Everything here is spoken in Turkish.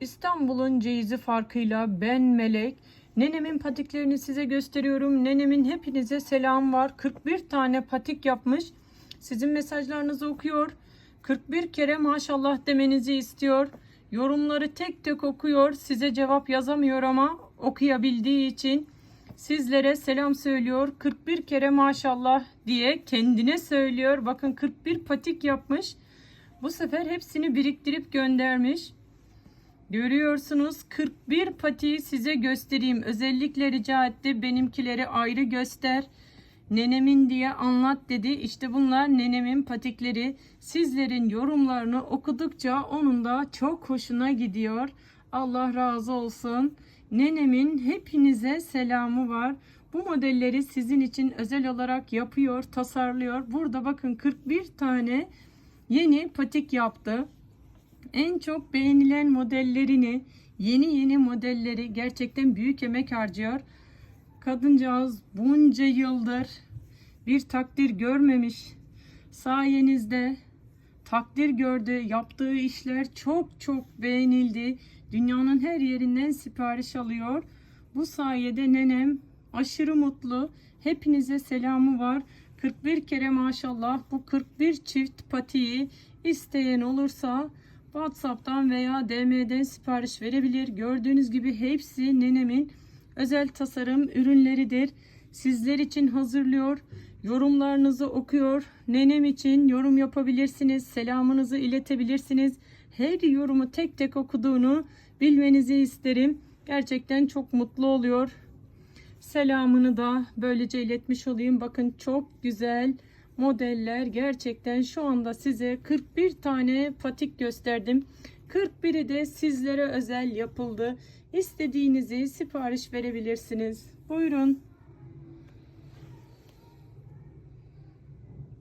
İstanbul'un ceyizi farkıyla ben Melek. Nenemin patiklerini size gösteriyorum. Nenemin hepinize selam var. 41 tane patik yapmış. Sizin mesajlarınızı okuyor. 41 kere maşallah demenizi istiyor. Yorumları tek tek okuyor. Size cevap yazamıyor ama okuyabildiği için sizlere selam söylüyor. 41 kere maşallah diye kendine söylüyor. Bakın 41 patik yapmış. Bu sefer hepsini biriktirip göndermiş. Görüyorsunuz 41 patiyi size göstereyim. Özellikle rica etti benimkileri ayrı göster. Nenemin diye anlat dedi. İşte bunlar nenemin patikleri. Sizlerin yorumlarını okudukça onun da çok hoşuna gidiyor. Allah razı olsun. Nenemin hepinize selamı var. Bu modelleri sizin için özel olarak yapıyor, tasarlıyor. Burada bakın 41 tane yeni patik yaptı en çok beğenilen modellerini, yeni yeni modelleri gerçekten büyük emek harcıyor. Kadıncağız bunca yıldır bir takdir görmemiş. Sayenizde takdir gördü. Yaptığı işler çok çok beğenildi. Dünyanın her yerinden sipariş alıyor. Bu sayede nenem aşırı mutlu. Hepinize selamı var. 41 kere maşallah bu 41 çift patiyi isteyen olursa WhatsApp'tan veya DM'den sipariş verebilir. Gördüğünüz gibi hepsi nenemin özel tasarım ürünleridir. Sizler için hazırlıyor. Yorumlarınızı okuyor. Nenem için yorum yapabilirsiniz. Selamınızı iletebilirsiniz. Her yorumu tek tek okuduğunu bilmenizi isterim. Gerçekten çok mutlu oluyor. Selamını da böylece iletmiş olayım. Bakın çok güzel modeller gerçekten şu anda size 41 tane patik gösterdim. 41'i de sizlere özel yapıldı. İstediğinizi sipariş verebilirsiniz. Buyurun.